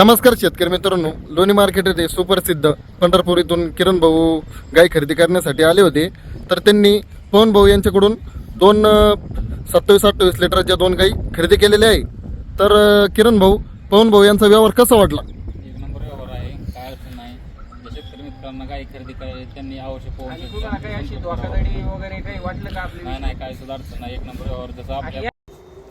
नमस्कार शेतकरी मित्रांनो. लोणी मार्केट येथे सुप्रसिद्ध पंढरपूर इथून किरण भाऊ गाय खरेदी करण्यासाठी आले होते. तर त्यांनी पवन भाऊ यांच्याकडून दोन सत्तावीस अठ्ठावीस लिटरच्या दोन गाई खरेदी केलेल्या आहे तर किरण भाऊ पवन भाऊ यांचा व्यवहार कसा वाटला? एक नंबर व्यवहार आहे. काय अडचण नाही. जे शेतकरी मित्रांना काही खरेदी करायची त्यांनी आवश्यक पोहोचू आणि शकतात. तुम्हाला काही अशी धोकाधडी वगैरे काही वाटलं का आपली नाही नाही काही सुद्धा अडचण नाही. एक नंबर व्यवहार जसं आपल्या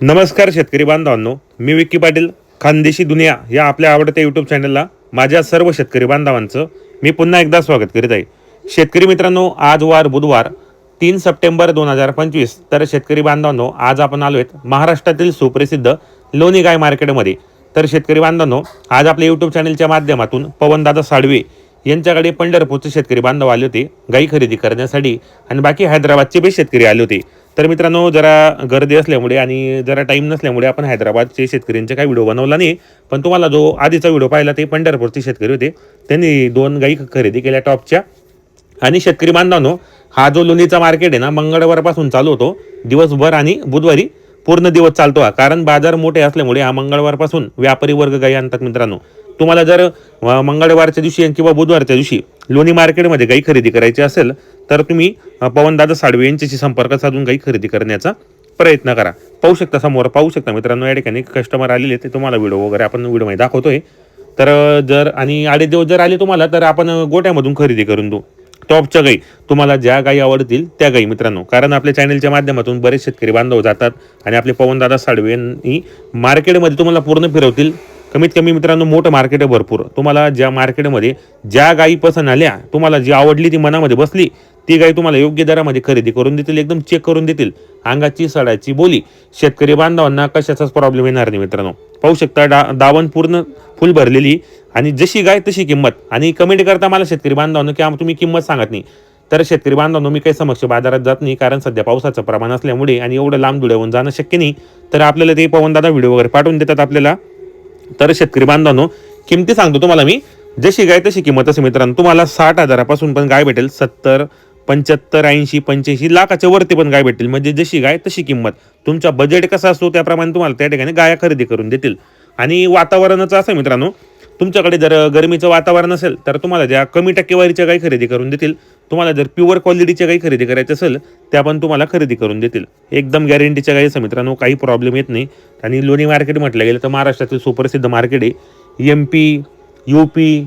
नमस्कार शेतकरी बांधवांनो. मी विक्की पाटील. खानदेशी दुनिया या आपल्या आवडत्या यूट्यूब चॅनलला माझ्या सर्व शेतकरी बांधवांचं मी पुन्हा एकदा स्वागत करीत आहे. शेतकरी मित्रांनो आज वार बुधवार तीन सप्टेंबर दोन हजार पंचवीस. तर शेतकरी बांधवांनो आज आपण आलो आहेत महाराष्ट्रातील सुप्रसिद्ध लोणी गाय मार्केटमध्ये. तर शेतकरी बांधवांनो आज आपल्या यूट्यूब चॅनलच्या माध्यमातून पवनदादा साडवे यांच्याकडे पंढरपूरचे शेतकरी बांधव आले होते गाई खरेदी करण्यासाठी. आणि बाकी हैदराबादचे बी शेतकरी आले होते. तर मित्रांनो जरा गर्दी असल्यामुळे आणि जरा टाईम नसल्यामुळे आपण हैदराबादचे शेतकऱ्यांचे काही व्हिडिओ बनवला नाही. पण तुम्हाला जो आधीचा व्हिडिओ पाहिला ते पंढरपूरचे शेतकरी होते. त्यांनी दोन गाई खरेदी केल्या टॉपच्या. आणि शेतकरी बांधवांनो हा जो लोणीचा मार्केट आहे ना मंगळवारपासून चालू होतो. दिवसभर आणि बुधवारी पूर्ण दिवस चालतो हा. कारण बाजार मोठे असल्यामुळे हा मंगळवारपासून व्यापारी वर्ग गाई आणतात मित्रांनो. तुम्हाला जर मंगळवारच्या दिवशी किंवा बुधवारच्या दिवशी लोणी मार्केटमध्ये गाई खरेदी करायची असेल तर तुम्ही पवनदादा साडवे यांच्याशी संपर्क साधून गाई खरेदी करण्याचा प्रयत्न करा. पाहू शकता समोर पाहू शकता मित्रांनो या ठिकाणी कस्टमर आलेले ते तुम्हाला व्हिडिओ वगैरे आपण व्हिडिओमध्ये दाखवतोय. तर जर आणि अडीच दिवस जर आले तुम्हाला तर आपण गोट्यामधून खरेदी करून देऊ. टॉपच्या गाई तुम्हाला ज्या गाई आवडतील त्या गाई मित्रांनो. कारण आपल्या चॅनलच्या माध्यमातून बरेच शेतकरी बांधव जातात आणि आपले पवनदादा साडवे यांनी मार्केटमध्ये तुम्हाला पूर्ण फिरवतील. कमीत कमी मित्रांनो मोठं मार्केट आहे भरपूर. तुम्हाला ज्या मार्केटमध्ये ज्या गायी पसंत आल्या तुम्हाला जी आवडली ती मनामध्ये बसली ती गाय तुम्हाला योग्य दरामध्ये खरेदी करून देतील एकदम चेक करून देतील. अंगाची सडाची बोली शेतकरी बांधवांना कशाचाच प्रॉब्लेम येणार नाही मित्रांनो. पाहू शकता डा दावण पूर्ण फुल भरलेली आणि जशी गाय तशी किंमत. आणि कमेंट करता मला शेतकरी बांधवांनो की तुम्ही किंमत सांगत नाही. तर शेतकरी बांधवांनो मी काही समक्ष बाजारात जात नाही कारण सध्या पावसाचं प्रमाण असल्यामुळे आणि एवढं लांब धुळ्याहून जाणं शक्य नाही. तर आपल्याला ते पवनदादा व्हिडिओ वगैरे पाठवून देतात आपल्याला. तर शेतकरी बांधवांनो किमती सांगतो तुम्हाला मी. जशी गाय तशी किंमत असे मित्रांनो तुम्हाला साठ हजारापासून पण गाय भेटेल सत्तर पंच्याहत्तर ऐंशी पंच्याऐंशी लाखाच्या वरती पण गाय भेटेल. म्हणजे जशी गाय तशी किंमत. तुमचा बजेट कसा असतो त्याप्रमाणे तुम्हाला त्या ठिकाणी गाया खरेदी करून देतील. आणि वातावरणाचं असं मित्रांनो तुमच्याकडे जर गरमीचं वातावरण असेल तर तुम्हाला ज्या कमी टक्केवारीच्या गाई खरेदी करून देतील. तुम्हाला जर प्युअर क्वालिटीच्या गाई खरेदी करायची असेल त्या पण तुम्हाला खरेदी करून देतील. एकदम गॅरंटीच्या गाई असं मित्रांनो काही प्रॉब्लेम येत नाही. आणि लोणी मार्केट म्हटलं गेलं तर महाराष्ट्रातील सुप्रसिद्ध मार्केट आहे. M P U P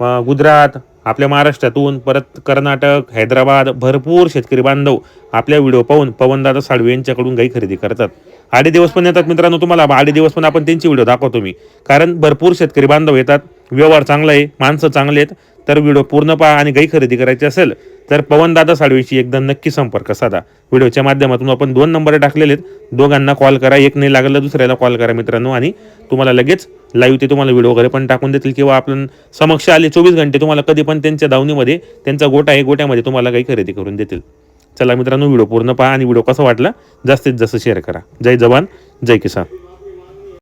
Gujarat आपल्या महाराष्ट्रातून परत कर्नाटक हैदराबाद भरपूर शेतकरी बांधव आपल्या व्हिडिओ पाहून पवनदादा साळवे यांच्याकडून गाई खरेदी करतात. आडे दिवस पण येतात मित्रांनो तुम्हाला आडे दिवस पण आपण त्यांची व्हिडिओ दाखवतो मी. कारण भरपूर शेतकरी बांधव येतात व्यवहार चांगला आहे माणसं चांगले आहेत तर व्हिडिओ पूर्ण पहा आणि गाई खरेदी करायची असेल तर पवनदादा साडवीशी एकदा नक्की संपर्क साधा. व्हिडिओच्या माध्यमातून आपण दोन नंबर टाकलेले आहेत. दोघांना कॉल करा एक नाही लागलं दुसऱ्याला कॉल करा मित्रांनो. आणि तुम्हाला लगेच लाईव्ह ते तुम्हाला व्हिडिओ वगैरे पण टाकून देतील किंवा आपण समक्ष आले चोवीस घंटे तुम्हाला कधी पण त्यांच्या दावणीमध्ये त्यांचा गोटा आहे गोट्यामध्ये तुम्हाला काही खरेदी करून देतील. चला मित्रांनो व्हिडिओ पूर्ण पहा आणि व्हिडिओ कसा वाटला जास्तीत जास्त शेअर करा. जय जवान जय किसान.